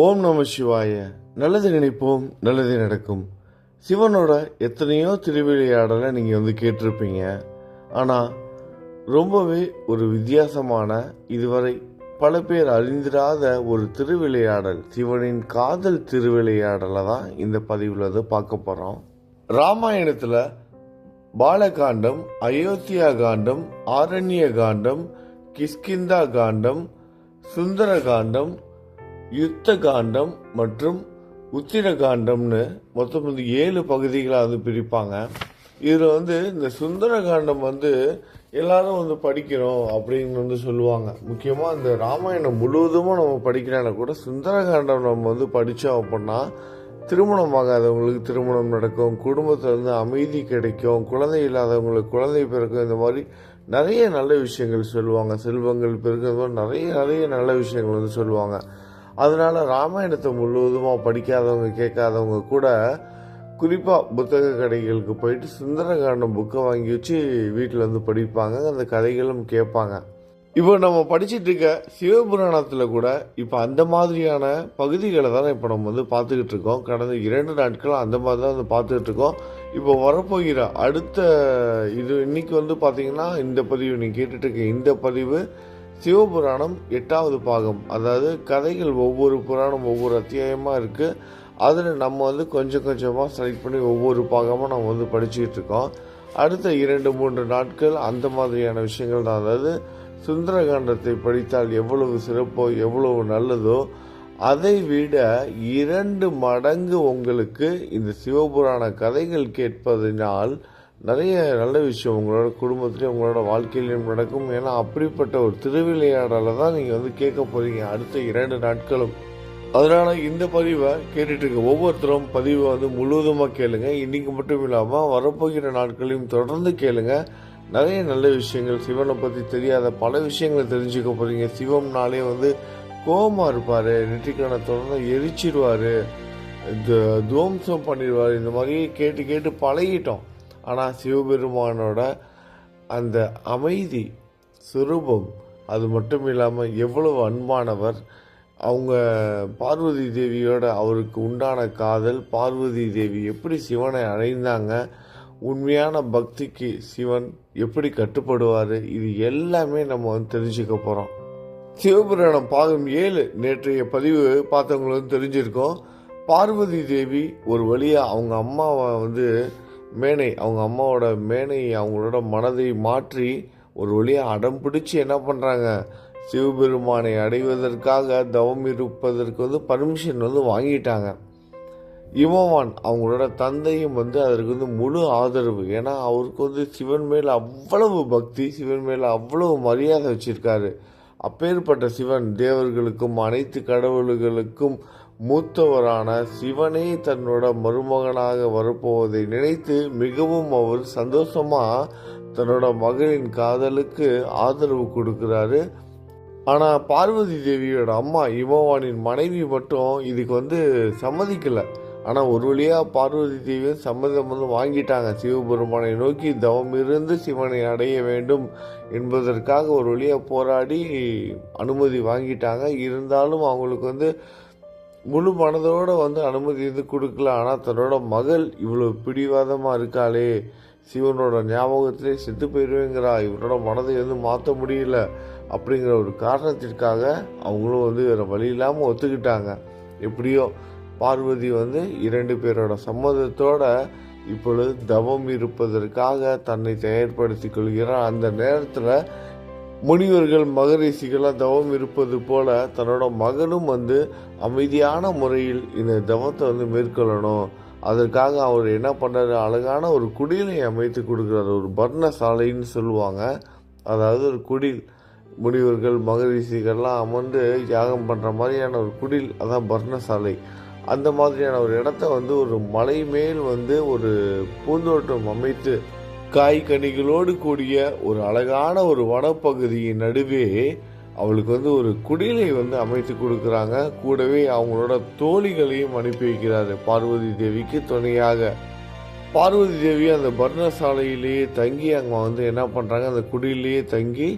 ஓம் நம சிவாய. நல்லது நினைப்போம் நல்லது நடக்கும். சிவனோட எத்தனையோ திருவிளையாடலை நீங்கள் வந்து கேட்டிருப்பீங்க. ஆனால் ரொம்பவே ஒரு வித்தியாசமான இதுவரை பல பேர் அறிந்திராத ஒரு திருவிளையாடல் சிவனின் காதல் திருவிளையாடலை தான் இந்த பதிவில் வந்து பார்க்க போகிறோம் ராமாயணத்தில் பாலகாண்டம் அயோத்தியா காண்டம் ஆரண்ய காண்டம் கிஷ்கிந்தா காண்டம் சுந்தர காண்டம் யுத்த காண்டம் மற்றும் உத்திர காண்டம்னு மொத்தம் வந்து ஏழு பகுதிகளாக வந்து பிரிப்பாங்க. இதில் வந்து இந்த சுந்தர காண்டம் வந்து எல்லாரும் வந்து படிக்கிறோம் அப்படின்னு வந்து சொல்லுவாங்க. முக்கியமாக இந்த ராமாயணம் முழுவதுமாக நம்ம படிக்கலைன்னா கூட சுந்தர காண்டம் நம்ம வந்து படித்தோம் அப்படின்னா திருமணம் ஆகாதவங்களுக்கு திருமணம் நடக்கும் குடும்பத்தில் வந்து அமைதி கிடைக்கும் குழந்தை இல்லாதவங்களுக்கு குழந்தை பிறக்கும் இந்த மாதிரி நிறைய நல்ல விஷயங்கள் சொல்லுவாங்க. செல்வங்கள் பிறகு நிறைய நிறைய நல்ல விஷயங்கள் வந்து சொல்லுவாங்க. அதனால ராமாயணத்தை முழுவதுமாக படிக்காதவங்க கேட்காதவங்க கூட குறிப்பாக புத்தக கடைகளுக்கு போயிட்டு சுந்தரகாண்டம் புக்கை வாங்கி வச்சு வீட்டில் வந்து படிப்பாங்க அந்த கதைகளும் கேட்பாங்க. இப்போ நம்ம படிச்சுட்டு இருக்க சிவபுராணத்தில் கூட இப்போ அந்த மாதிரியான பகுதிகளை தான் இப்போ நம்ம வந்து பார்த்துக்கிட்டு இருக்கோம். கடந்த இரண்டு நாட்கள் அந்த மாதிரி தான் வந்து பார்த்துக்கிட்டு இருக்கோம். இப்போ வரப்போகிற அடுத்த இது இன்னைக்கு வந்து பார்த்தீங்கன்னா இந்த பதிவு நீ கேட்டுட்டு இருக்க இந்த பதிவு சிவபுராணம் எட்டாவது பாகம். அதாவது கதைகள் ஒவ்வொரு புராணம் ஒவ்வொரு அத்தியாயமாக இருக்குது அதில் நம்ம வந்து கொஞ்சம் கொஞ்சமாக செலக்ட் பண்ணி ஒவ்வொரு பாகமாக நம்ம வந்து படிச்சுக்கிட்டு இருக்கோம். அடுத்த இரண்டு மூன்று நாட்கள் அந்த மாதிரியான விஷயங்கள் தான். அதாவது சுந்தரகாண்டத்தை படித்தால் எவ்வளவு சிறப்போ எவ்வளவு நல்லதோ அதை விட இரண்டு மடங்கு உங்களுக்கு இந்த சிவபுராண கதைகள் கேட்பதனால் நிறைய நல்ல விஷயம் உங்களோட குடும்பத்துலேயும் உங்களோட வாழ்க்கையிலையும் நடக்கும். ஏன்னா அப்படிப்பட்ட ஒரு திருவிளையாடலை தான் நீங்கள் வந்து கேட்க போறீங்க அடுத்த இரண்டு நாட்களும். அதனால இந்த பதிவை கேட்டுட்டு இருக்க ஒவ்வொருத்தரும் பதிவை வந்து முழுவதுமாக கேளுங்க. இன்றைக்கு மட்டும் இல்லாமல் வரப்போகிற நாட்களையும் தொடர்ந்து கேளுங்க. நிறைய நல்ல விஷயங்கள் சிவனை பற்றி தெரியாத பல விஷயங்களை தெரிஞ்சுக்க போகிறீங்க சிவம்னாலே வந்து கோபமாக இருப்பார். நெற்றிக்கான தொடர்ந்து எரிச்சிடுவார் துவம்சம் பண்ணிடுவார் இந்த மாதிரி கேட்டு கேட்டு பழகிட்டோம். ஆனால் சிவபெருமானோட அந்த அமைதி சுரூபம் அது மட்டும் இல்லாமல் எவ்வளவு அன்பானவர். அவங்க பார்வதி தேவியோட அவருக்கு உண்டான காதல் பார்வதி தேவி எப்படி சிவனை அடைந்தாங்க உண்மையான பக்திக்கு சிவன் எப்படி கட்டுப்படுவார் இது எல்லாமே நம்ம வந்து தெரிஞ்சுக்க போகிறோம் சிவபுராணம் பாகம் ஏழு நேற்றைய பதிவு பார்த்தவங்களுக்கு தெரிஞ்சிருக்கோம். பார்வதி தேவி ஒரு வழியாக அவங்க அம்மாவை வந்து மேனை அவங்க அம்மாவோட மேனை அவங்களோட மனதை மாற்றி ஒரு வழியாக அடம் பிடிச்சி என்ன பண்ணுறாங்க சிவபெருமானை அடைவதற்காக தவம் இருப்பதற்கு வந்து பர்மிஷன் வந்து வாங்கிட்டாங்க. இமவான் அவங்களோட தந்தையும் வந்து அதற்கு வந்து முழு ஆதரவு. ஏன்னா அவருக்கு வந்து சிவன் மேல் அவ்வளவு பக்தி சிவன் மேலே அவ்வளவு மரியாதை வச்சுருக்காரு. அப்பேற்பட்ட சிவன் தேவர்களுக்கும் அனைத்து கடவுள்களுக்கும் மூத்தவரான சிவனே தன்னோட மருமகனாக வரப்போவதை நினைத்து மிகவும் அவர் சந்தோஷமா தன்னோட மகளின் காதலுக்கு ஆதரவு கொடுக்கிறாரு. ஆனா பார்வதி தேவியோட அம்மா இமவானின் மனைவி மட்டும் இதுக்கு வந்து சம்மதிக்கல. ஆனா ஒரு வழியா பார்வதி தேவியும் சம்மதம் வந்து வாங்கிட்டாங்க. சிவபெருமானை நோக்கி தவம் இருந்து சிவனை அடைய வேண்டும் என்பதற்காக ஒரு வழியா போராடி அனுமதி வாங்கிட்டாங்க. இருந்தாலும் அவங்களுக்கு வந்து முழு மனதோட வந்து அனுமதி வந்து கொடுக்கல. ஆனால் தன்னோட மகள் இவ்வளோ பிடிவாதமாக இருக்காளே. சிவனோட ஞாபகத்திலே செத்து போயிடுவேங்கிறா இவனோட மனதை வந்து மாற்ற முடியல. அப்படிங்கிற ஒரு காரணத்திற்காக அவங்களும் வந்து வேறு வழி இல்லாமல் ஒத்துக்கிட்டாங்க. எப்படியோ பார்வதி வந்து இரண்டு பேரோட சம்மதத்தோட இப்பொழுது தவம் இருப்பதற்காக தன்னை தயார்படுத்தி கொள்கிறார். அந்த நேரத்தில் முனிவர்கள் மகரிஷிகளாக தவம் இருப்பது போல தன்னோட மகனும் வந்து அமைதியான முறையில் இந்த தவத்தை வந்து மேற்கொள்ளணும். அதற்காக அவர் என்ன பண்ணுறாரு அழகான ஒரு குடிலை அமைத்து கொடுக்குறாரு. ஒரு பர்ணசாலைன்னு சொல்லுவாங்க. அதாவது ஒரு குடில். முனிவர்கள் மகரிஷிகள்லாம் அமர்ந்து யாகம் பண்ணுற மாதிரியான ஒரு குடில் அதான் பர்ணசாலை அந்த மாதிரியான ஒரு இடத்த வந்து ஒரு மலை மேல் வந்து ஒரு பூந்தோட்டம் அமைத்து காய்கனிகளோடு கூடிய ஒரு அழகான ஒரு வனப்பகுதியின் நடுவே அவளுக்கு வந்து ஒரு குடிலை வந்து அமைத்து கொடுக்குறாங்க. கூடவே அவங்களோட தோழிகளையும் அனுப்பி வைக்கிறாரு. பார்வதி தேவிக்கு துணையாக. பார்வதி தேவி அந்த பர்ணசாலையிலேயே தங்கி அங்கே வந்து என்ன பண்ணுறாங்க அந்த குடியிலேயே தங்கி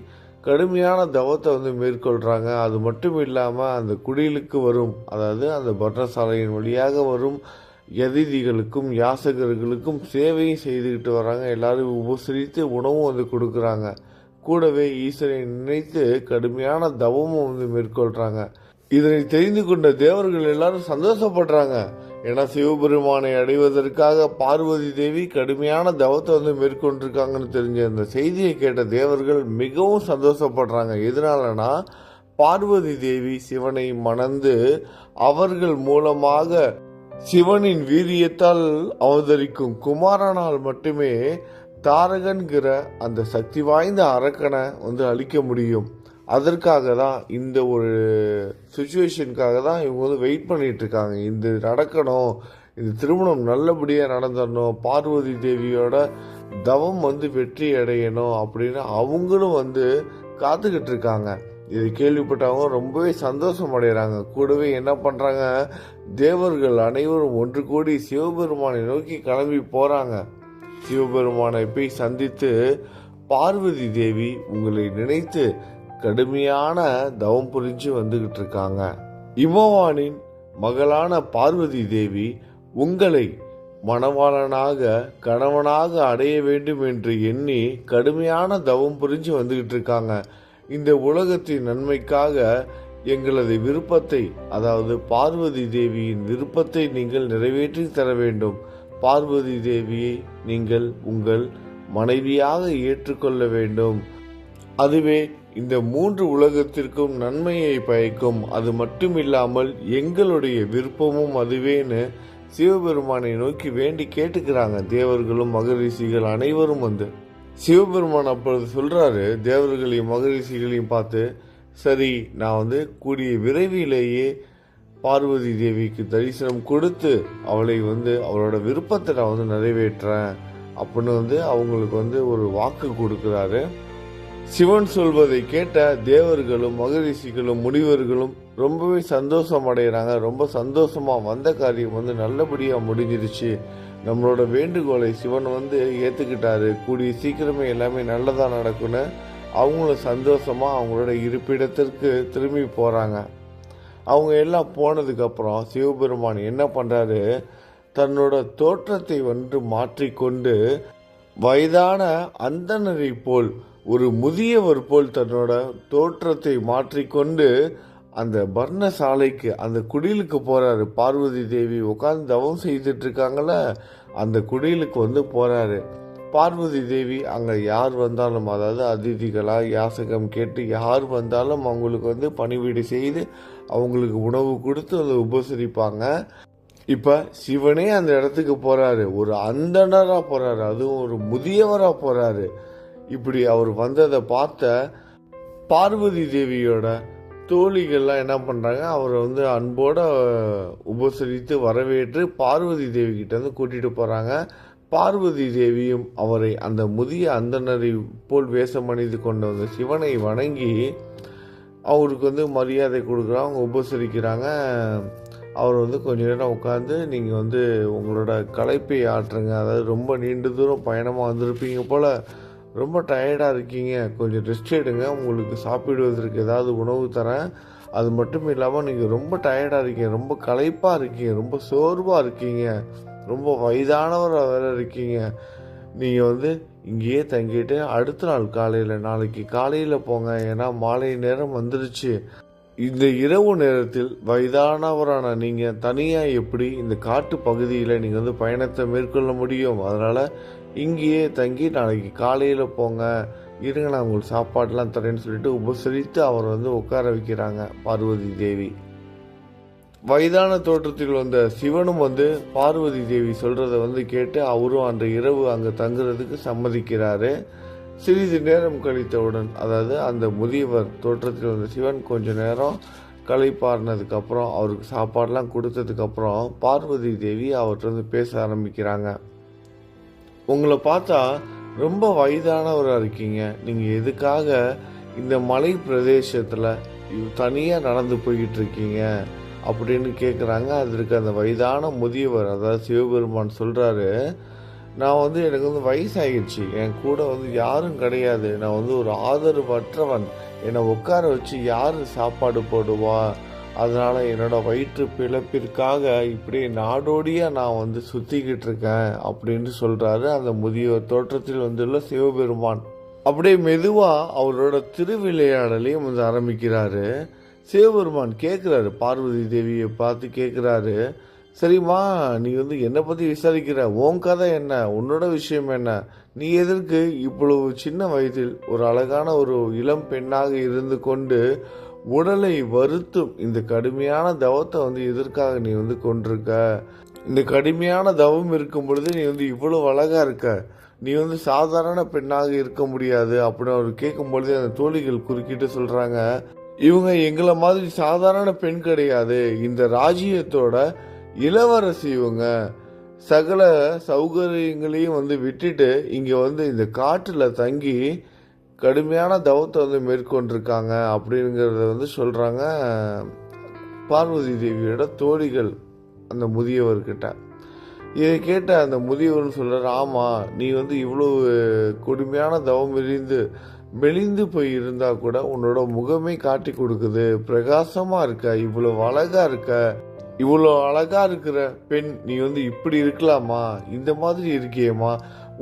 கடுமையான தவத்தை வந்து மேற்கொள்கிறாங்க அது மட்டும் இல்லாமல் அந்த குடிலுக்கு வரும். அதாவது அந்த பர்ணசாலையின் வழியாக வரும். எதிதிகளுக்கும் யாசகர்களுக்கும் சேவையும் செய்துக்கிட்டு வராங்க. எல்லாரும் உபசரித்து உணவும் வந்து கொடுக்குறாங்க. கூடவே ஈஸ்வரை நினைத்து கடுமையான தவமும் வந்து மேற்கொள்கிறாங்க இதனை தெரிந்து கொண்ட தேவர்கள் எல்லாரும் சந்தோஷப்படுறாங்க. ஏன்னா சிவபெருமானை அடைவதற்காக பார்வதி தேவி கடுமையான தவத்தை வந்து மேற்கொண்டிருக்காங்கன்னு தெரிஞ்ச அந்த செய்தியை கேட்ட தேவர்கள் மிகவும் சந்தோஷப்படுறாங்க. எதனாலனா பார்வதி தேவி சிவனை மணந்து அவர்கள் மூலமாக சிவனின் வீரியத்தால் அவதரிக்கும் குமாரனால் மட்டுமே தாரகன்கிற அந்த சக்தி வாய்ந்த அரக்கனை வந்து அழிக்க முடியும். அதற்காக தான் இந்த ஒரு சுச்சுவேஷனுக்காக தான் இவங்க வந்து வெயிட் பண்ணிட்டு இருக்காங்க. இந்த நடக்கணும் இந்த திருமணம் நல்லபடியாக நடந்துடணும் பார்வதி தேவியோட தவம் வந்து வெற்றி அடையணும் அப்படின்னு அவங்களும் வந்து காத்துக்கிட்டு இருக்காங்க. இது கேள்விப்பட்டவங்க ரொம்பவே சந்தோஷம் அடைகிறாங்க கூடவே என்ன பண்ணுறாங்க தேவர்கள் அனைவரும் ஒன்று கூடி சிவபெருமானை நோக்கி கிளம்பி போகிறாங்க சிவபெருமானை போய் சந்தித்து பார்வதி தேவி உங்களை நினைத்து கடுமையான தவம் புரிஞ்சு வந்துக்கிட்டு இருக்காங்க இமவானின் மகளான பார்வதி தேவி உங்களை மணவாளனாக கணவனாக அடைய வேண்டும் என்று எண்ணி கடுமையான தவம் புரிஞ்சு வந்துக்கிட்டு இருக்காங்க இந்த உலகத்தின் நன்மைக்காக எங்களது விருப்பத்தை அதாவது பார்வதி தேவியின் விருப்பத்தை நீங்கள் நிறைவேற்றி தர வேண்டும். பார்வதி தேவியை நீங்கள் உங்கள் மனைவியாக ஏற்றுக்கொள்ள வேண்டும். அதுவே இந்த மூன்று உலகத்திற்கும் நன்மையை பயக்கும். அது மட்டும் இல்லாமல் எங்களுடைய விருப்பமும் அதுவேன்னு சிவபெருமானை நோக்கி வேண்டி கேட்டுக்கிறாங்க. தேவர்களும் மகரிஷிகள் அனைவரும் வந்து. சிவபெருமான் அப்பொழுது சொல்றாரு தேவர்களையும் மகரிஷிகளையும் பார்த்து சரி நான் வந்து கூடிய விரைவிலேயே பார்வதி தேவிக்கு தரிசனம் கொடுத்து அவளை வந்து அவளோட விருப்பத்தை நான் வந்து நிறைவேற்றேன் அப்படின்னு வந்து அவங்களுக்கு வந்து ஒரு வாக்கு கொடுக்குறாரு. சிவன் சொல்வதை கேட்ட தேவர்களும் மகரிஷிகளும் முனிவர்களும் ரொம்பவே சந்தோஷம் அடைகிறாங்க ரொம்ப சந்தோஷமா வந்த காரியம் வந்து நல்லபடியா முடிஞ்சிருச்சு. நம்மளோட வேண்டுகோளை சிவன் வந்து ஏற்றுக்கிட்டாரு கூடிய சீக்கிரமே எல்லாமே நல்லதாக நடக்கும்னு அவங்களும் சந்தோஷமாக அவங்களோட இருப்பிடத்திற்கு திரும்பி போகிறாங்க அவங்க எல்லாம் போனதுக்கப்புறம் சிவபெருமான் என்ன பண்ணுறாரு தன்னோட தோற்றத்தை வந்து மாற்றிக்கொண்டு வயதான அந்தனரை போல் ஒரு முதியவர் போல் தன்னோட தோற்றத்தை மாற்றிக்கொண்டு அந்த பர்ணசாலைக்கு அந்த குடிலுக்கு போகிறாரு பார்வதி தேவி உட்காந்து தவம் செய்துட்டு இருக்காங்கள அந்த குடிலுக்கு வந்து போகிறாரு பார்வதி தேவி அங்கே யார் வந்தாலும் அதாவது அதிதிகளாக யாசகம் கேட்டு யார் வந்தாலும் அவங்களுக்கு வந்து பணிவீடு செய்து அவங்களுக்கு உணவு கொடுத்து அதை உபசரிப்பாங்க. இப்போ சிவனே அந்த இடத்துக்கு போகிறாரு ஒரு அந்தனராக போகிறாரு அதுவும் ஒரு முதியவராக போகிறாரு இப்படி அவர் வந்ததை பார்த்த பார்வதி தேவியோட தோழிகள்லாம் என்ன பண்ணுறாங்க அவரை வந்து அன்போட உபசரித்து வரவேற்று பார்வதி தேவி கிட்ட வந்து கூட்டிகிட்டு போகிறாங்க பார்வதி தேவியும் அவரை அந்த முதிய அந்தனரை போல் வேஷம் அணிந்து கொண்டு வந்த சிவனை வணங்கி அவருக்கு வந்து மரியாதை கொடுக்குறாங்க அவங்க உபசரிக்கிறாங்க. அவர் வந்து கொஞ்ச நேரம் உட்காந்து நீங்கள் வந்து உங்களோட களைப்பை ஆற்றுங்க. அதாவது ரொம்ப நீண்ட தூரம் பயணமாக வந்திருப்பீங்க போல். ரொம்ப டயர்டாக இருக்கீங்க. கொஞ்சம் ரெஸ்ட் எடுங்க. உங்களுக்கு சாப்பிடுவதற்கு ஏதாவது உணவு தரேன். அது மட்டும் இல்லாமல் நீங்கள் ரொம்ப டயர்டாக இருக்கீங்க. ரொம்ப களைப்பாக இருக்கீங்க. ரொம்ப சோர்வாக இருக்கீங்க. ரொம்ப வயதானவராக வேற இருக்கீங்க. நீங்கள் வந்து இங்கேயே தங்கிட்டு அடுத்த நாள் காலையில் நாளைக்கு காலையில் போங்க. ஏன்னா மாலை நேரம் வந்துருச்சு. இந்த இரவு நேரத்தில் வயதானவரான நீங்கள் தனியாக எப்படி இந்த காட்டு பகுதியில் நீங்கள் வந்து பயணத்தை மேற்கொள்ள முடியும்? அதனால் இங்கேயே தங்கி நாளைக்கு காலையில் போங்க. இருங்க நான் உங்களுக்கு சாப்பாடெலாம் தரேன்னு சொல்லிட்டு உபசரித்து அவர் வந்து உட்கார வைக்கிறாங்க பார்வதி தேவி. வயதான தோற்றத்தில் வந்த சிவனும் வந்து பார்வதி தேவி சொல்கிறத வந்து கேட்டு அவரும் அன்று இரவு அங்கே தங்குறதுக்கு சம்மதிக்கிறாரு. சிறிது நேரம் கழித்தவுடன் அதாவது அந்த முதியவர் தோற்றத்தில் வந்த சிவன் கொஞ்ச நேரம் களைப்பாடினதுக்கப்புறம் அவருக்கு சாப்பாடெலாம் கொடுத்ததுக்கப்புறம் பார்வதி தேவி அவர்கிட்ட வந்து பேச ஆரம்பிக்கிறாங்க. உங்களை பார்த்தா ரொம்ப வயதானவராக இருக்கீங்க. நீங்கள் எதுக்காக இந்த மலை பிரதேசத்தில் தனியாக நடந்து போய்கிட்டு இருக்கீங்க அப்படின்னு கேட்குறாங்க அதற்கு அந்த வயதான முதியவர் அதாவது சிவபெருமான் சொல்கிறாரு நான் வந்து எனக்கு வந்து வயசாகிடுச்சு என் கூட வந்து யாரும் கிடையாது. நான் வந்து ஒரு ஆதரவற்றவன். என்னை உட்கார வச்சு யார் சாப்பாடு போடுவா? அதனால் என்னோடய வயிற்று பிழப்பிற்காக இப்படியே நாடோடியாக நான் வந்து சுற்றிக்கிட்டு இருக்கேன் அப்படின்னு சொல்கிறாரு அந்த முதியோர் தோற்றத்தில் வந்துள்ள சிவபெருமான். அப்படியே மெதுவாக அவரோட திருவிளையாடலையும் வந்து ஆரம்பிக்கிறாரு. சிவபெருமான் கேட்குறாரு பார்வதி தேவியை பார்த்து கேட்குறாரு சரிம்மா நீ வந்து என்னை பற்றி விசாரிக்கிற? உன் கதை என்ன? உன்னோட விஷயம் என்ன? நீ எதற்கு இவ்வளவு சின்ன வயதில் ஒரு அழகான ஒரு இளம் பெண்ணாக இருந்து கொண்டு உடலை வருத்தும். இந்த கடுமையான தவத்தை வந்து எதற்காக நீ வந்து கொண்டிருக்க? இந்த கடுமையான தவம் இருக்கும் பொழுது நீ வந்து இவ்வளவு அழகாக இருக்க. நீ வந்து சாதாரண பெண்ணாக இருக்க முடியாது அப்படின்னு அவர் கேட்கும் பொழுது அந்த தோழிகள் குறுக்கிட்டு சொல்கிறாங்க இவங்க எங்களை மாதிரி சாதாரண பெண் கிடையாது. இந்த ராஜ்யத்தோட இளவரசி இவங்க. சகல சௌகரியங்களையும் வந்து விட்டுட்டு இங்கே வந்து இந்த காட்டில் தங்கி கடுமையான தவத்தை வந்து மேற்கொண்டிருக்காங்க அப்படிங்கிறத வந்து சொல்கிறாங்க பார்வதி தேவியோட தோழிகள் அந்த முதியவர்கிட்ட. இதை கேட்ட அந்த முதியவர்னு சொல்கிறார் ஆமாம் நீ வந்து இவ்வளோ கொடுமையான தவம் எரிந்து மெலிந்து போய் இருந்தால் கூட உன்னோட முகமே காட்டி கொடுக்குது. பிரகாசமாக இருக்க இவ்வளோ அழகாக இருக்க இவ்வளோ அழகாக இருக்கிற பெண் நீ வந்து இப்படி இருக்கலாமா? இந்த மாதிரி இருக்கியேம்மா.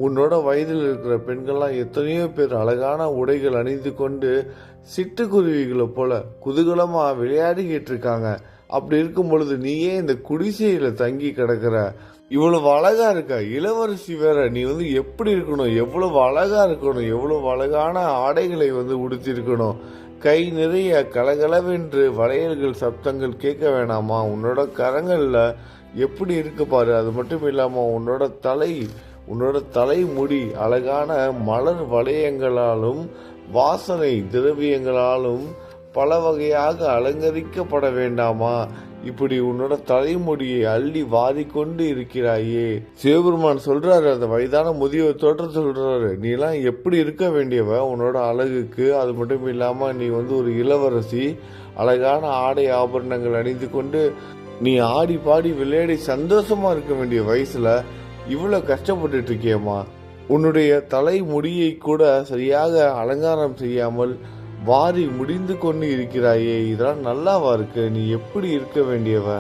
உன்னோட வயதில் இருக்கிற பெண்கள்லாம் எத்தனையோ பேர் அழகான உடைகள் அணிந்து கொண்டு சிட்டுக்குருவிகளை போல குதூகலமாக விளையாடிக்கிட்டு இருக்காங்க. அப்படி இருக்கும் பொழுது நீயே இந்த குடிசையில தங்கி கிடக்குற. இவ்வளவு அழகா இருக்க. இளவரசி வேற நீ வந்து எப்படி இருக்கணும்? எவ்வளவு அழகா இருக்கணும்? எவ்வளவு அழகான ஆடைகளை வந்து உடுத்திருக்கணும் கை நிறைய கலகலவென்று வளையல்கள் சப்தங்கள் கேட்க வேணாமா? உன்னோட கரங்களில் எப்படி இருக்கு பாரு. அது மட்டும் இல்லாமல் உன்னோட தலை உன்னோட தலைமுடி அழகான மலர் வளையங்களாலும் வாசனை திரவியங்களாலும் பல வகையாக அலங்கரிக்கப்பட வேண்டாமா? இப்படி உன்னோட தலைமுடியை அள்ளி வாரிக்கொண்டு இருக்கிறாயே. சிவபெருமான் சொல்றாரு அந்த வயதான முதியவர் தோற்றம் சொல்றாரு நீ எல்லாம் எப்படி இருக்க வேண்டியவ? உன்னோட அழகுக்கு அது மட்டும் இல்லாம நீ வந்து ஒரு இளவரசி அழகான ஆடை ஆபரணங்கள் அணிந்து கொண்டு நீ ஆடி பாடி விளையாடி சந்தோஷமா இருக்க வேண்டிய வயசுல இவ்வளோ கஷ்டப்பட்டுட்டு இருக்கியம்மா உன்னுடைய தலைமுடியை கூட சரியாக அலங்காரம் செய்யாமல் வாரி முடிந்து கொண்டு இருக்கிறாயே இதெல்லாம் நல்லாவா இருக்கு? நீ எப்படி இருக்க வேண்டியவ?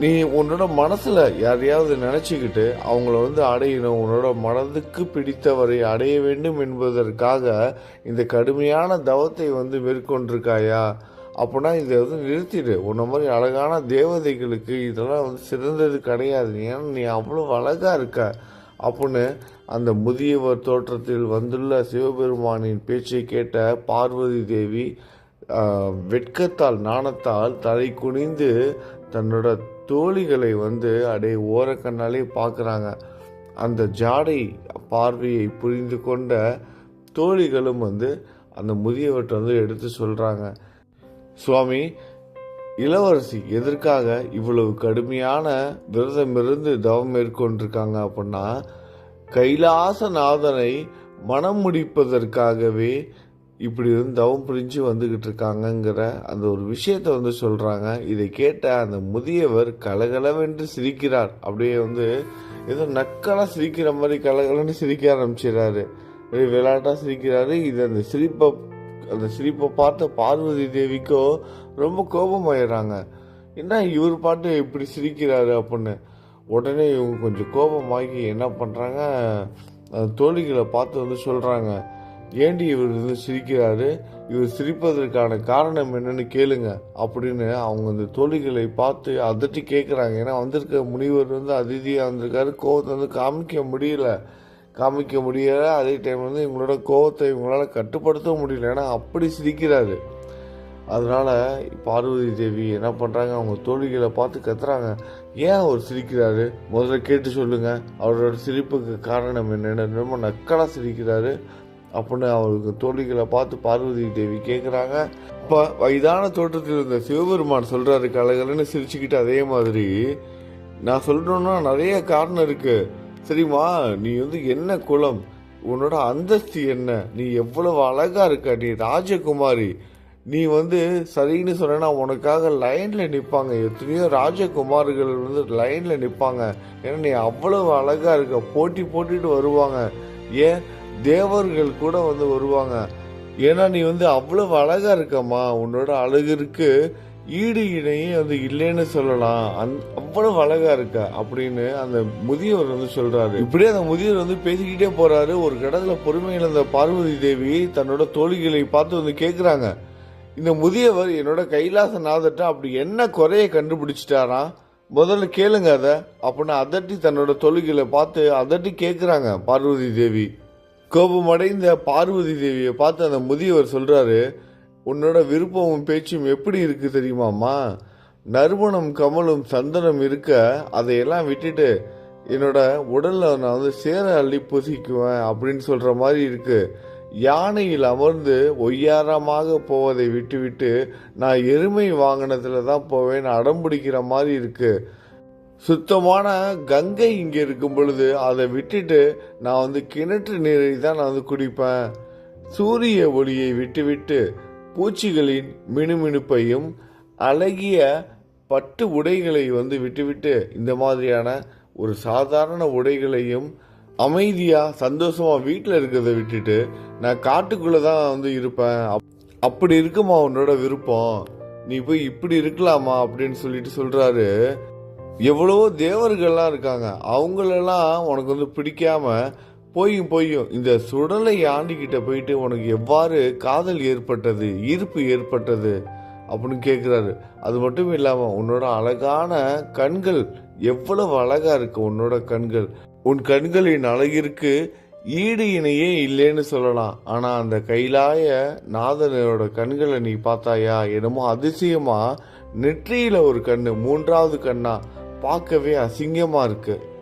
நீ உன்னோட மனசுல யாரையாவது நினைச்சுக்கிட்டு அவங்கள வந்து அடையணும். உன்னோட மனதுக்கு பிடித்தவரை அடைய வேண்டும் என்பதற்காக இந்த கடுமையான தவத்தை வந்து மேற்கொண்டிருக்காயா? அப்படின்னா இதை வந்து நிறுத்திடு. உன்ன மாதிரி அழகான தேவதைகளுக்கு இதெல்லாம் வந்து சிறந்தது கிடையாது. ஏன்னா நீ அவ்வளோ அழகாக இருக்க. அப்படின்னு அந்த முதியவர் தோற்றத்தில் வந்துள்ள சிவபெருமானின் பேச்சை கேட்ட பார்வதி தேவி வெட்கத்தால் நாணத்தால் தலை குனிந்து தன்னோட தோழிகளை வந்து அப்படியே ஓரக்கண்ணாலே பார்க்குறாங்க. அந்த ஜாடை பார்வையை புரிந்து கொண்ட தோழிகளும் வந்து அந்த முதியவர்கிட்ட வந்து எடுத்து சொல்கிறாங்க சுவாமி இளவரசி எதற்காக இவ்வளவு கடுமையான விரதம் இருந்து தவம் மேற்கொண்டிருக்காங்க அப்படின்னா கைலாசநாதனை மனம் முடிப்பதற்காகவே இப்படி இருந்து தவம் புரிஞ்சு வந்துக்கிட்டு இருக்காங்கங்கிற அந்த ஒரு விஷயத்த வந்து சொல்றாங்க. இதை கேட்ட அந்த முதியவர் கலகலவென்று சிரிக்கிறார். அப்படியே வந்து ஏதோ நக்கலாக சிரிக்கிற மாதிரி கலகலன்னு சிரிக்க ஆரம்பிச்சிடறாரு. விளையாட்டாக சிரிக்கிறாரு. இது அந்த சிரிப்பை அந்த சிரிப்பை பார்த்த பார்வதி தேவிக்கோ ரொம்ப கோபமாயிடுறாங்க. என்ன இவர் பாட்டு இப்படி சிரிக்கிறாரு? அப்படின்னு. உடனே இவங்க கொஞ்சம் கோபமாகி என்ன பண்ணுறாங்க தோழிகளை பார்த்து வந்து சொல்கிறாங்க ஏண்டி இவர் வந்து சிரிக்கிறாரு? இவர் சிரிப்பதற்கான காரணம் என்னன்னு கேளுங்க அப்படின்னு அவங்க அந்த தோழிகளை பார்த்து அதட்டி கேட்குறாங்க ஏன்னா வந்திருக்க முனிவர் வந்து அதிதியாக வந்திருக்காரு. கோவத்தை வந்து காமிக்க முடியல. காமிக்க முடியல. அதே டைம் வந்து இவங்களோட கோவத்தை இவங்களால் கட்டுப்படுத்த முடியல. ஏன்னா அப்படி சிரிக்கிறாரு. அதனால் பார்வதி தேவி என்ன பண்ணுறாங்க அவங்க தோழிகளை பார்த்து கத்துறாங்க. ஏன் அவர் சிரிக்கிறாரு? முதல்ல கேட்டு சொல்லுங்கள் அவரோட சிரிப்புக்கு காரணம் என்னென்ன ரொம்ப நக்கலா சிரிக்கிறாரு. அப்படின்னு அவருக்கு தோழிகளை பார்த்து பார்வதி தேவி கேட்குறாங்க இப்போ வயதான தோற்றத்தில் இருந்த சிவபெருமான் சொல்கிறாரு கலகலன்னு சிரிச்சுக்கிட்டு அதே மாதிரி. நான் சொல்கிறோன்னா நிறைய காரணம் இருக்குது சரிம்மா நீ வந்து என்ன குலம்? உன்னோட அந்தஸ்து என்ன? நீ எவ்வளவு அழகா இருக்க? நீ ராஜகுமாரி. நீ வந்து சரின்னு சொன்னா உனக்காக லைன்ல நிற்பாங்க எத்தனையோ ராஜகுமார்கள் வந்து லைன்ல நிற்பாங்க ஏன்னா நீ அவ்வளவு அழகா இருக்க. போட்டி போட்டுட்டு வருவாங்க. ஏன்? தேவர்கள் கூட வந்து வருவாங்க. ஏன்னா நீ வந்து அவ்வளவு அழகா இருக்கம்மா. உன்னோட அழகிற்கு ஈடு இணையே வந்து இல்லைன்னு சொல்லலாம். அந் அவ்வளவு அழகா இருக்க? அப்படின்னு அந்த முதியவர் வந்து சொல்றாரு. இப்படியே அந்த முதியவர் வந்து பேசிக்கிட்டே போறாரு. ஒரு கடத்துல பொறுமை இழந்த பார்வதி தேவி தன்னோட தோழிகளை பார்த்து வந்து கேக்குறாங்க. இந்த முதியவர் என்னோட கைலாசநாதர்ட்ட அப்படி என்ன குறைய கண்டுபிடிச்சிட்டாராம் முதல்ல கேளுங்க அதை. அப்படின்னு அதட்டி தன்னோட தொழுகளை பார்த்து அதட்டி கேட்குறாங்க பார்வதி தேவி. கோபமடைந்த பார்வதி தேவியை பார்த்து அந்த முதியவர் சொல்றாரு உன்னோட விருப்பமும் பேச்சும் எப்படி இருக்கு தெரியுமாம்மா நறுமணம் கமலும் சந்தனம் இருக்க அதையெல்லாம் விட்டுட்டு என்னோட உடல்ல நான் வந்து சேர அள்ளி புசிக்குவேன் அப்படின்னு சொல்ற மாதிரி இருக்கு. யானையில் அமர்ந்து ஒய்யாரமாக போவதை விட்டுவிட்டு நான் எருமை வாகனத்துல தான் போவேன் அடம்பிடிக்கிற மாதிரி இருக்கு. சுத்தமான கங்கை இங்கே இருக்கும் பொழுது அதை விட்டுட்டு நான் வந்து கிணற்று நீரை தான் நான் வந்து குடிப்பேன். சூரிய ஒளியை விட்டுவிட்டு பூச்சிகளின் மினுமினுப்பையும் அழகிய பட்டு உடைகளை வந்து விட்டுவிட்டு இந்த மாதிரியான ஒரு சாதாரண உடைகளையும் அமைதியாக சந்தோஷமாக வீட்டில் இருக்கிறத விட்டுட்டு நான் காட்டுக்குள்ளே தான் வந்து இருப்பேன். அப்- அப்படி இருக்குமா உன்னோட விருப்பம்? நீ போய் இப்படி இருக்கலாமா அப்படின்னு சொல்லிட்டு சொல்கிறாரு எவ்வளவோ தேவர்கள்லாம் இருக்காங்க. அவங்களெல்லாம் உனக்கு வந்து பிடிக்காம போயும் போயும் இந்த சுடலை ஆண்டிக்கிட்ட போயிட்டு உனக்கு எவ்வாறு காதல் ஏற்பட்டது ஈர்ப்பு ஏற்பட்டது அப்படின்னு கேட்குறாரு அது மட்டும் இல்லாமல் உன்னோட அழகான கண்கள் எவ்வளவு அழகாக இருக்கு உன்னோட கண்கள். உன் கண்களின் அழகிற்கு ஈடு இணையே இல்லைன்னு சொல்லலாம். ஆனால் அந்த கைலாய நாதனோட கண்களை நீ பார்த்தாயா? என்னமோ அதிசயமாக நெற்றியில் ஒரு கண்ணு மூன்றாவது கண்ணா பார்க்கவே அசிங்கமாக இருக்குது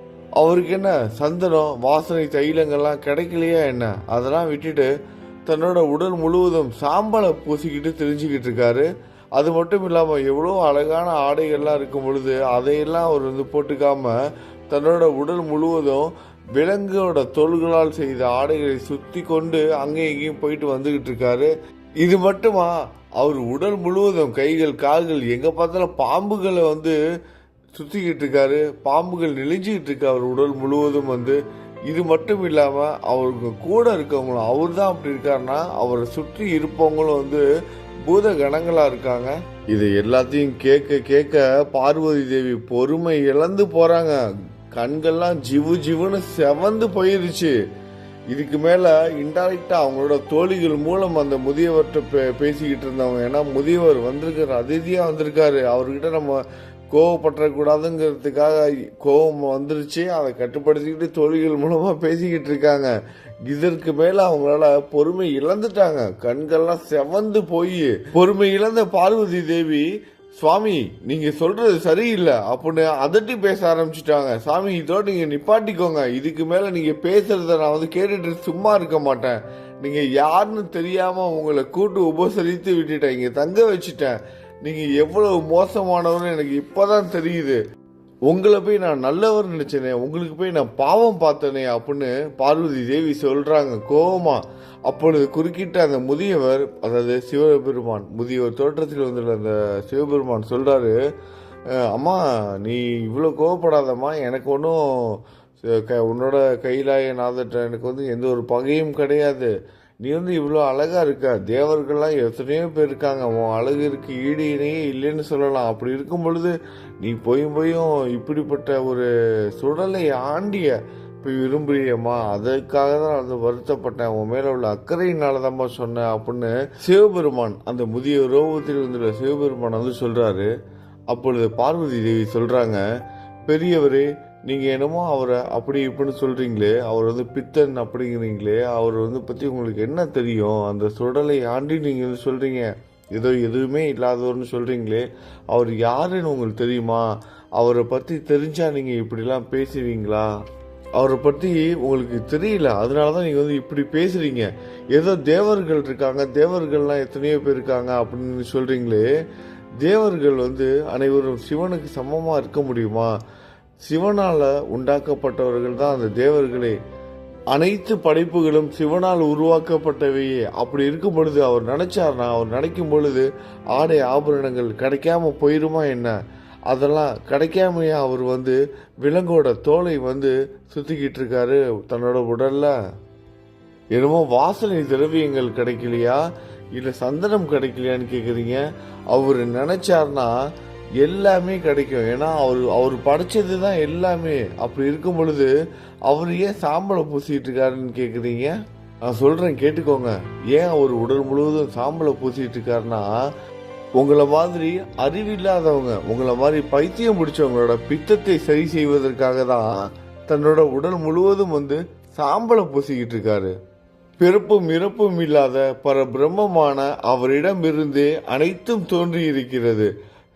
அவருக்கு என்ன சந்தனம் வாசனை தைலங்கள்லாம் கிடைக்கலையா என்ன? அதெல்லாம் விட்டுட்டு தன்னோட உடல் முழுவதும் சாம்பலை பூசிக்கிட்டு தெரிஞ்சுக்கிட்டு இருக்காரு. அது மட்டும் இல்லாமல் எவ்வளோ அழகான ஆடைகள்லாம் இருக்கும் பொழுது அதையெல்லாம் அவர் வந்து போட்டுக்காம தன்னோட உடல் முழுவதும் விலங்கோட தோள்களால் செய்த ஆடைகளை சுற்றி கொண்டு அங்கேயும் இங்கேயும் போயிட்டு வந்துக்கிட்டு இருக்காரு. இது மட்டுமா? அவர் உடல் முழுவதும் கைகள் கால்கள் எங்கே பார்த்தாலும் பாம்புகளை வந்து சுத்திக்கிட்டு இருக்காரு பாம்புகள் நெளிஞ்சிக்கிட்டு இருக்கு அவர் உடல் முழுவதும் வந்து. இது மட்டும் இல்லாம அவருக்கு கூட இருக்கவங்களும் அவர் தான் அப்படி இருக்காருன்னா அவரை சுற்றி இருப்பவங்களும் வந்து பூத கணங்களா இருக்காங்க. இது எல்லாத்தையும் கேட்க கேட்க பார்வதி தேவி பொறுமை இழந்து போறாங்க. கண்கள்லாம் ஜிவு ஜிவுன்னு செவந்து போயிருச்சு. இதுக்கு மேல இன்டைரக்டா அவங்களோட தோழிகள் மூலம் அந்த முதியவர்கிட்ட பே- பேசிக்கிட்டு இருந்தவங்க. ஏன்னா முதியவர் வந்திருக்காரு அதிதியா வந்திருக்காரு. அவர்கிட்ட நம்ம கோவப்பற்றக்கூடாதுங்கிறதுக்காக கோவம் வந்துருச்சு. அதை கட்டுப்படுத்திக்கிட்டு தொழில்கள் மூலமாக பேசிக்கிட்டு இருக்காங்க. இதற்கு மேலே அவங்களால பொறுமை இழந்துட்டாங்க. கண்கள்லாம் செவந்து போய் பொறுமை இழந்த பார்வதி தேவி சுவாமி நீங்க சொல்றது சரியில்லை அப்படின்னு அதட்டி பேச ஆரம்பிச்சிட்டாங்க. சாமி இதோட நீங்க நிப்பாட்டிக்கோங்க. இதுக்கு மேல நீங்க பேசுறத நான் வந்து கேட்டுட்டு சும்மா இருக்க மாட்டேன். நீங்க யாருன்னு தெரியாம உங்களை கூட்டு உபசரித்து விட்டுட்டேன். இங்க தங்க வச்சுட்டேன். நீங்கள் எவ்வளவு மோசமானவர்னு எனக்கு இப்பதான் தெரியுது. உங்களை போய் நான் நல்லவர் நினச்சேனே உங்களுக்கு போய் நான் பாவம் பார்த்தனே அப்படின்னு பார்வதி தேவி சொல்கிறாங்க கோவமா. அப்பொழுது குறுக்கிட்ட அந்த முதியவர் அதாவது சிவபெருமான் முதியவர் தோற்றத்தில் வந்துள்ள அந்த சிவபெருமான் சொல்கிறாரு அம்மா நீ இவ்வளோ கோவப்படாதம்மா எனக்கு ஒன்றும் க உன்னோட கைலாய நாதட்ட எனக்கு வந்து எந்த ஒரு பகையும் கிடையாது. நீ வந்து இவ்வளோ அழகாக இருக்க. தேவர்கள்லாம் எத்தனையோ பேர் இருக்காங்க. உன் அழகிற்கு ஈடு இணையே இல்லைன்னு சொல்லலாம். அப்படி இருக்கும் பொழுது நீ போயும் போயும் இப்படிப்பட்ட ஒரு சுடலை ஆண்டிய இப்போ விரும்புறியம்மா. அதற்காக தான் நான் வந்து வருத்தப்பட்டேன். உன் மேலே உள்ள அக்கறையினால தான்மா சொன்னேன் அப்படின்னு சிவபெருமான் அந்த முதிய ரோகத்தில் வந்துள்ள சிவபெருமான் வந்து சொல்கிறாரு அப்பொழுது பார்வதி தேவி சொல்கிறாங்க பெரியவரே நீங்கள் என்னமோ அவரை அப்படி இப்படின்னு சொல்கிறீங்களே அவர் வந்து பித்தன் அப்படிங்கிறீங்களே அவர் வந்து பற்றி உங்களுக்கு என்ன தெரியும்? அந்த சுடலை ஆண்டி நீங்கள் வந்து சொல்கிறீங்க ஏதோ எதுவுமே இல்லாதவர்னு சொல்கிறீங்களே அவர் யாருன்னு உங்களுக்கு தெரியுமா? அவரை பற்றி தெரிஞ்சா நீங்கள் இப்படிலாம் பேசுவீங்களா? அவரை பற்றி உங்களுக்கு தெரியல அதனால தான் நீங்கள் வந்து இப்படி பேசுகிறீங்க ஏதோ தேவர்கள் இருக்காங்க தேவர்கள்லாம் எத்தனையோ பேர் இருக்காங்க அப்படின்னு சொல்கிறீங்களே தேவர்கள் வந்து அனைவரும் சிவனுக்கு சமமாக இருக்க முடியுமா? சிவனால் உண்டாக்கப்பட்டவர்கள் தான் அந்த தேவர்களே. அனைத்து படைப்புகளும் சிவனால் உருவாக்கப்பட்டவையே. அப்படி இருக்கும் பொழுது அவர் நினைச்சார்னா அவர் நினைக்கும் பொழுது ஆடை ஆபரணங்கள் கிடைக்காம போயிருமா என்ன? அதெல்லாம் கிடைக்காமையே அவர் வந்து விலங்கோட தோலை வந்து சுத்திக்கிட்டு இருக்காரு தன்னோட உடல்ல. என்னமோ வாசனை திரவியங்கள் கிடைக்கலையா? இல்லை சந்தனம் கிடைக்கலையான்னு கேட்குறீங்க அவர் நினைச்சார்னா எல்லாமே கிடைக்கும். ஏன்னா அவர் அவர் படைச்சது தான் எல்லாமே. அப்படி இருக்கும் பொழுது அவர் ஏன் சாம்பலை பூசிட்டு இருக்காருன்னு கேட்குறீங்க நான் சொல்றேன் கேட்டுக்கோங்க. ஏன் அவர் உடல் முழுவதும் சாம்பலை பூசிட்டு இருக்காருன்னா உங்களை மாதிரி அறிவில்லாதவங்க உங்களை மாதிரி பைத்தியம் பிடிச்சவங்களோட பித்தத்தை சரி செய்வதற்காக தான் தன்னோட உடல் முழுவதும் வந்து சாம்பலை பூசிக்கிட்டு இருக்காரு. பிறப்பும் இறப்பும் இல்லாத பரபிரம்மமான அவரிடமிருந்தே அனைத்தும் தோன்றியிருக்கிறது.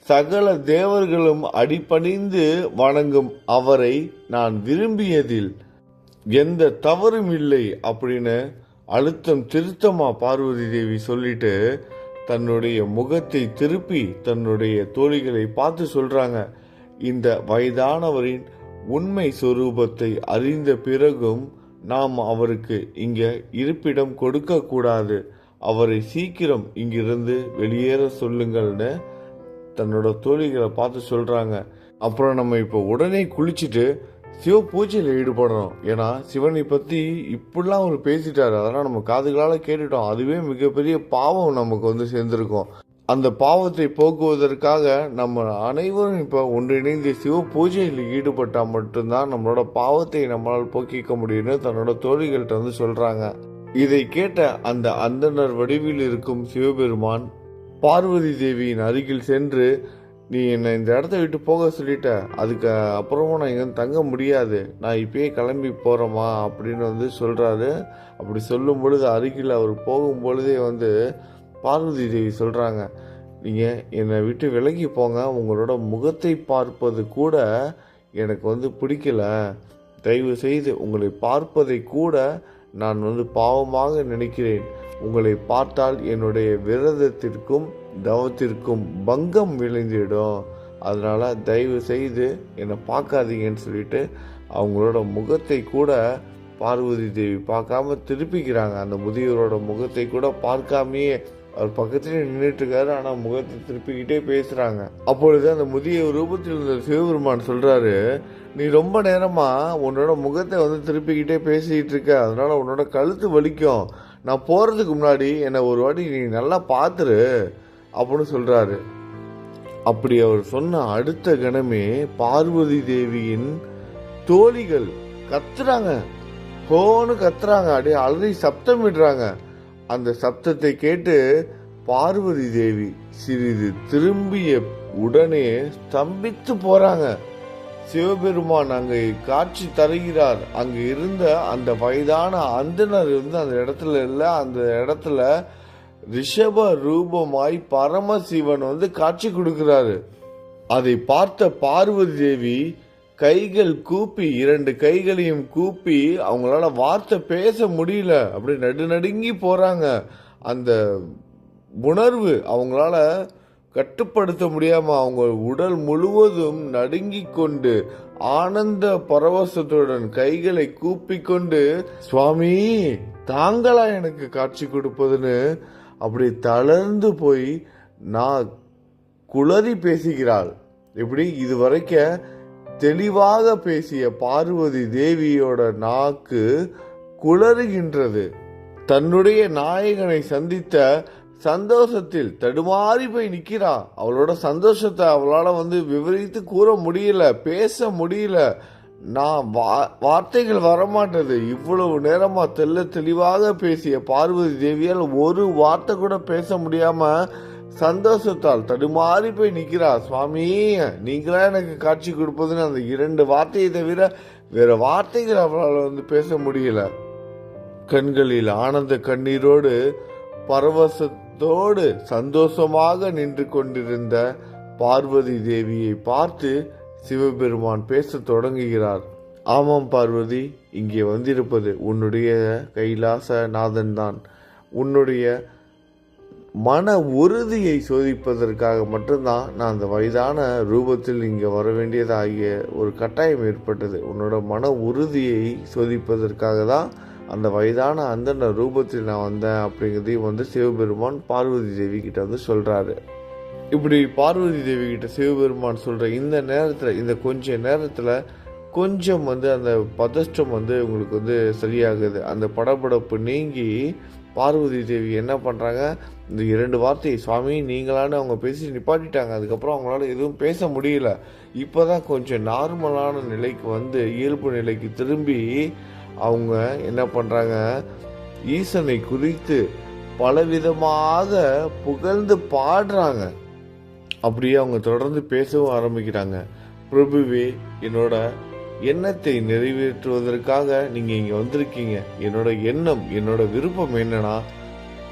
சகல தேவர்களும் அடிபணிந்து வணங்கும் அவரை நான் விரும்பியதில் எந்த தவறும் இல்லை அப்படின்னு அழுத்தம் திருத்தமா பார்வதி தேவி சொல்லிட்டு தன்னுடைய முகத்தை திருப்பி தன்னுடைய தோழிகளை பார்த்து சொல்றாங்க. இந்த வயதானவரின் உண்மை சொரூபத்தை அறிந்த பிறகும் நாம் அவருக்கு இங்க இருப்பிடம் கொடுக்க கூடாது அவரை சீக்கிரம் இங்கிருந்து வெளியேற சொல்லுங்கள்னு தன்னோட தோழிகளை பார்த்து சொல்கிறாங்க அப்புறம் நம்ம இப்போ உடனே குளிச்சுட்டு சிவ பூஜையில் ஈடுபடணும் ஏன்னா சிவனை பற்றி இப்படிலாம் அவர் பேசிட்டாரு. அதெல்லாம் நம்ம காதுகளால் கேட்டுட்டோம். அதுவே மிகப்பெரிய பாவம் நமக்கு வந்து சேர்ந்துருக்கோம். அந்த பாவத்தை போக்குவதற்காக நம்ம அனைவரும் இப்போ ஒன்றிணைந்து சிவ பூஜையில் ஈடுபட்டால் மட்டும்தான் நம்மளோட பாவத்தை நம்மளால் போக்கிக்க முடியும்னு தன்னோட தோழிகள்கிட்ட வந்து சொல்கிறாங்க இதை கேட்ட அந்த அந்தனர் வடிவில் இருக்கும் சிவபெருமான் பார்வதி தேவியின் அருகில் சென்று நீ என்னை இந்த இடத்த விட்டு போக சொல்லிட்ட. அதுக்கு அப்புறமும் நான் இங்கே தங்க முடியாது. நான் இப்பயே கிளம்பி போகிறோமா அப்படின்னு வந்து சொல்கிறாரு அப்படி சொல்லும் பொழுது அருகில் அவர் போகும் பொழுதே வந்து பார்வதி தேவி சொல்கிறாங்க நீங்கள் என்னை விட்டு விலகி போங்க. உங்களோட முகத்தை பார்ப்பது கூட எனக்கு வந்து பிடிக்கல. தயவு செய்து உங்களை பார்ப்பதை கூட நான் வந்து பாவமாக நினைக்கிறேன். உங்களை பார்த்தால் என்னுடைய விரதத்திற்கும் தவத்திற்கும் பங்கம் விளைந்திடும். அதனால் தயவு செய்து என்னை பார்க்காதீங்கன்னு சொல்லிட்டு அவங்களோட முகத்தை கூட பார்வதி தேவி பார்க்காம திருப்பிக்கிறாங்க. அந்த முதியோரோட முகத்தை கூட பார்க்காமையே அவர் பக்கத்திலே நின்றுட்டு இருக்காரு முகத்தை திருப்பிக்கிட்டே பேசுகிறாங்க அப்பொழுது அந்த முதிய ரூபத்தில் இருந்த சிவபெருமான் சொல்கிறாரு நீ ரொம்ப நேரமாக உன்னோட முகத்தை வந்து திருப்பிக்கிட்டே பேசிக்கிட்டு இருக்க அதனால் உன்னோட கழுத்து வலிக்கும். நான் போகிறதுக்கு முன்னாடி என்னை ஒரு வாட்டி நீ நல்லா பார்த்துரு அப்படின்னு சொல்கிறாரு அப்படி அவர் சொன்ன அடுத்த கணமே பார்வதி தேவியின் தோழிகள் கத்துறாங்க. ஹோன்னு கத்துறாங்க. அப்படியே அலறி சப்தமிடுறாங்க அந்த சப்தத்தை கேட்டு பார்வதி தேவி சிறிது திரும்பிய உடனே ஸ்தம்பித்து போறாங்க. சிவபெருமான் அங்கே காட்சி தருகிறார். அங்கு இருந்த அந்த வயதான அந்தனர் இருந்து அந்த இடத்துல இல்லை அந்த இடத்துல ரிஷப ரூபமாய் பரமசிவன் வந்து காட்சி கொடுக்கிறாரு. அதை பார்த்த பார்வதி தேவி கைகள் கூப்பி இரண்டு கைகளையும் கூப்பி அவங்களால வார்த்தை பேச முடியல. அப்படி நடுநடுங்கி போகிறாங்க அந்த உணர்வு அவங்களால கட்டுப்படுத்த முடியாமல் அவங்க உடல் முழுவதும் நடுங்கி கொண்டு ஆனந்த பரவசத்துடன் கைகளை கூப்பிக்கொண்டு சுவாமி தாங்களா எனக்கு காட்சி கொடுப்பதுன்னு? அப்படி தளர்ந்து போய் நான் குளறி பேசுகிறாள். இப்படி வரைக்கும் தெளிவாக பேசிய பார்வதி தேவியோட நாக்கு குளறுகின்றது. தன்னுடைய நாயகனை சந்தித்த சந்தோஷத்தில் தடுமாறி போய் நிற்கிறா அவளோட சந்தோஷத்தை அவளால் வந்து விவரித்து கூற முடியல பேச முடியல. நான் வா- வார்த்தைகள் வரமாட்டது. இவ்வளவு நேரமாக தெல்ல தெளிவாக பேசிய பார்வதி தேவியால் ஒரு வார்த்தை கூட பேச முடியாமல் சந்தோஷத்தால் தடுமாறி போய் நிக்கிறா. சுவாமி நீங்களா எனக்கு காட்சி கொடுப்பதுன்னு அந்த இரண்டு வார்த்தையை தவிர வேற வார்த்தைகள் அவளால் வந்து பேச முடியல. கண்களில் ஆனந்த கண்ணீரோடு பரவசத்தோடு சந்தோஷமாக நின்று கொண்டிருந்த பார்வதி தேவியை பார்த்து சிவபெருமான் பேசத் தொடங்குகிறார். ஆமாம் பார்வதி இங்கே வந்திருப்பது உன்னுடைய கைலாச நாதன் தான் உன்னுடைய மன உறுதியை சோதிப்பதற்காக மட்டும்தான் நான் அந்த வயதான ரூபத்தில் இங்கே வர வேண்டியதாகிய ஒரு கட்டாயம் ஏற்பட்டது. உன்னோட மன உறுதியை சோதிப்பதற்காக தான் அந்த வயதான அந்தன ரூபத்தில் நான் வந்தேன் அப்படிங்கிறதையும் வந்து சிவபெருமான் பார்வதி தேவி கிட்ட வந்து சொல்கிறாரு இப்படி பார்வதி தேவி கிட்ட சிவபெருமான் சொல்கிற இந்த நேரத்தில் இந்த கொஞ்ச நேரத்தில் கொஞ்சம் வந்து அந்த பதஷ்டம் வந்து உங்களுக்கு வந்து சரியாகுது. அந்த படபடப்பு நீங்கி பார்வதி தேவி என்ன பண்ணுறாங்க இந்த இரண்டு வார்த்தை சுவாமி நீங்களான்னு அவங்க பேசி நிப்பாட்டிட்டாங்க. அதுக்கப்புறம் அவங்களால எதுவும் பேச முடியல. இப்போ தான் கொஞ்சம் நார்மலான நிலைக்கு வந்து இயல்பு நிலைக்கு திரும்பி அவங்க என்ன பண்ணுறாங்க ஈசனை குறித்து பலவிதமாக புகழ்ந்து பாடுறாங்க. அப்படியே அவங்க தொடர்ந்து பேசவும் ஆரம்பிக்கிறாங்க. பிரபுவே என்னோட எண்ணத்தை நிறைவேற்றுவதற்காக நீங்கள் இங்கே வந்திருக்கீங்க. என்னோட எண்ணம் என்னோட விருப்பம் என்னன்னா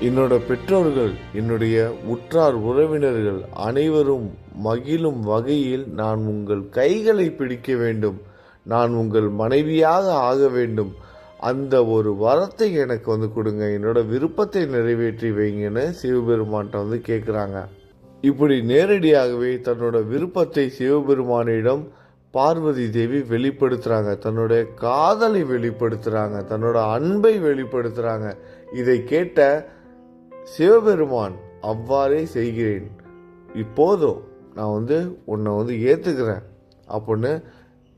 என்னோட பெற்றோர்கள் என்னுடைய உற்றார் உறவினர்கள் அனைவரும் மகிழும் வகையில் நான் உங்கள் கைகளை பிடிக்க வேண்டும். நான் உங்கள் மனைவியாக ஆக வேண்டும். அந்த ஒரு வரத்தை எனக்கு வந்து கொடுங்க. என்னோட விருப்பத்தை நிறைவேற்றி வைங்கன்னு சிவபெருமான்கிட்ட வந்து கேட்குறாங்க இப்படி நேரடியாகவே தன்னோட விருப்பத்தை சிவபெருமானிடம் பார்வதி தேவி வெளிப்படுத்துகிறாங்க தன்னுடைய காதலை வெளிப்படுத்துகிறாங்க தன்னோட அன்பை வெளிப்படுத்துகிறாங்க இதை கேட்ட சிவபெருமான் அவ்வாறே செய்கிறேன். இப்போதும் நான் வந்து உன்னை வந்து ஏற்றுக்கிறேன் அப்படின்னு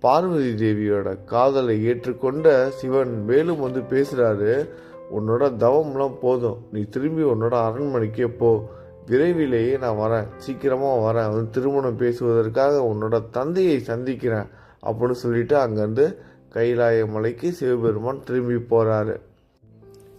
பார்வதி தேவியோட காதலை ஏற்றுக்கொண்ட சிவன் மேலும் வந்து பேசுகிறாரு உன்னோட தவம்லாம் போதும். நீ திரும்பி உன்னோட அரண்மனைக்கே போ. விரைவிலேயே நான் வரேன். சீக்கிரமாக வரேன். வந்து திருமணம் பேசுவதற்காக உன்னோட தந்தையை சந்திக்கிறேன் அப்படின்னு சொல்லிட்டு அங்கேருந்து கைலாய மலைக்கு சிவபெருமான் திரும்பி போகிறாரு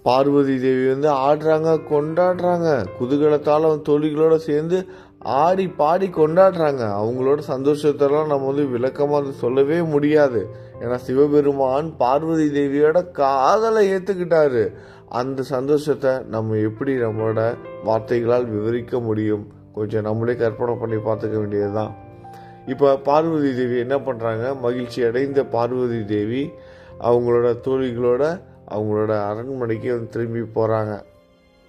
பார்வதி தேவி வந்து ஆடுறாங்க கொண்டாடுறாங்க. குதூகலத்தால் அவன் தொழில்களோடு சேர்ந்து ஆடி பாடி கொண்டாடுறாங்க. அவங்களோட சந்தோஷத்தெல்லாம் நம்ம வந்து விளக்கமாக வந்து சொல்லவே முடியாது. ஏன்னா சிவபெருமான் பார்வதி தேவியோட காதலை ஏற்றுக்கிட்டாரு அந்த சந்தோஷத்தை நம்ம எப்படி நம்மளோட வார்த்தைகளால் விவரிக்க முடியும்? கொஞ்சம் நம்மளே கற்பனை பண்ணி பார்த்துக்க வேண்டியதுதான். இப்போ பார்வதி தேவி என்ன பண்ணுறாங்க மகிழ்ச்சி அடைந்த பார்வதி தேவி அவங்களோட தோழிகளோட அவங்களோட அரண்மனைக்கு வந்து திரும்பி போகிறாங்க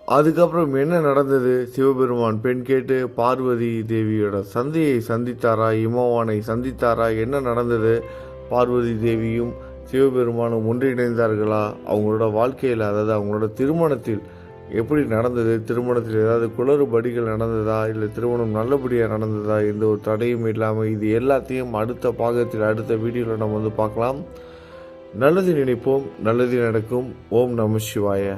அதுக்கப்புறம் என்ன நடந்தது? சிவபெருமான் பெண் கேட்டு பார்வதி தேவியோட சந்தையை சந்தித்தாரா? இமவானை சந்தித்தாரா? என்ன நடந்தது? பார்வதி தேவியும் சிவபெருமானும் ஒன்றிணைந்தார்களா? அவங்களோட வாழ்க்கையில் அதாவது அவங்களோட திருமணத்தில் எப்படி நடந்தது? திருமணத்தில் ஏதாவது குளறுபடிகள் நடந்ததா? இல்லை திருமணம் நல்லபடியாக நடந்ததா? எந்த ஒரு தடையும் இல்லாமல் இது எல்லாத்தையும் அடுத்த பாகத்தில் அடுத்த வீடியோவில் நம்ம வந்து பார்க்கலாம். நல்லது நினைப்போம் நல்லது நடக்கும். ஓம் நம சிவாய.